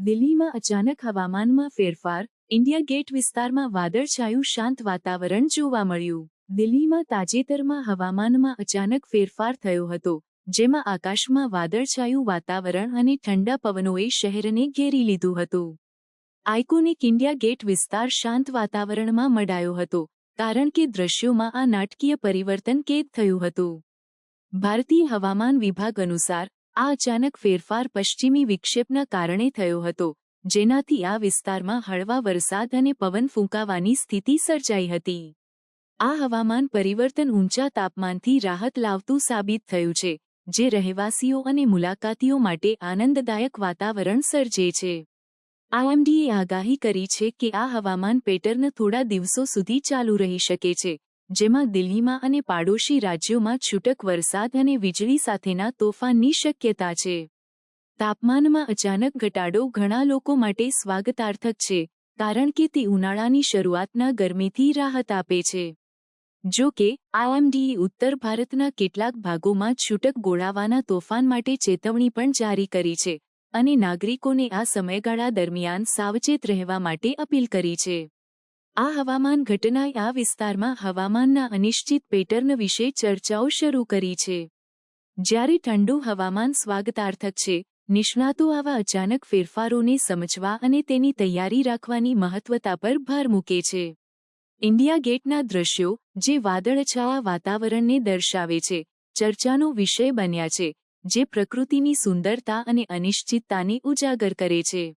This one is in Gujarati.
દિલ્હીમાં અચાનક હવામાનમાં ફેરફાર, ઇન્ડિયા ગેટ વિસ્તારમાં વાદળછાયું શાંત વાતાવરણ જોવા મળ્યું. દિલ્હીમાં તાજેતરમાં હવામાનમાં અચાનક ફેરફાર થયો હતો, જેમાં આકાશમાં વાદળછાયું વાતાવરણ અને ઠંડા પવનોએ શહેરને ઘેરી લીધું હતું. આઇકોનિક ઇન્ડિયા ગેટ વિસ્તાર શાંત વાતાવરણમાં મડાયો હતો, કારણ કે દ્રશ્યોમાં આ નાટકીય પરિવર્તન કેદ થયું હતું. ભારતીય હવામાન વિભાગ અનુસાર આ અચાનક ફેરફાર પશ્ચિમી વિક્ષેપના કારણે થયો હતો, જેનાથી આ વિસ્તારમાં હળવા વરસાદ અને પવન ફૂંકાવાની સ્થિતિ સર્જાઈ હતી. આ હવામાન પરિવર્તન ઊંચા તાપમાનથી રાહત લાવતું સાબિત થયું છે, જે રહેવાસીઓ અને મુલાકાતીઓ માટે આનંદદાયક વાતાવરણ સર્જે છે. આઈએમડીએ આગાહી કરી છે કે આ હવામાન પેટર્ન થોડા દિવસો સુધી ચાલુ રહી શકે છે જેમાં દિલ્હીમાં અને પાડોશી રાજ્યોમાં છૂટક વરસાદ અને વીજળી સાથેના તોફાનની શક્યતા છે. તાપમાનમાં અચાનક ઘટાડો ઘણા લોકો માટે સ્વાગતાર્થક છે, કારણ કે તે ઉનાળાની શરૂઆતના ગરમીથી રાહત આપે છે. જો કે, આઈએમડીએ ઉત્તર ભારતના કેટલાક ભાગોમાં છૂટક ગોળાવાના તોફાન માટે ચેતવણી પણ જારી કરી છે, અને નાગરિકોને આ સમયગાળા દરમિયાન સાવચેત રહેવા માટે અપીલ કરી છે. આ હવામાન ઘટનાએ આ વિસ્તારમાં હવામાનના અનિશ્ચિત પેટર્ન વિશે ચર્ચાઓ શરૂ કરી છે. જ્યારે ઠંડુ હવામાન સ્વાગતાર્થક છે, નિષ્ણાતો આવા અચાનક ફેરફારોને સમજવા અને તેની તૈયારી રાખવાની મહત્વતા પર ભાર મૂકે છે. ઇન્ડિયા ગેટના દ્રશ્યો, જે વાદળછાયા વાતાવરણને દર્શાવે છે, ચર્ચાનો વિષય બન્યા છે, જે પ્રકૃતિની સુંદરતા અને અનિશ્ચિતતાને ઉજાગર કરે છે.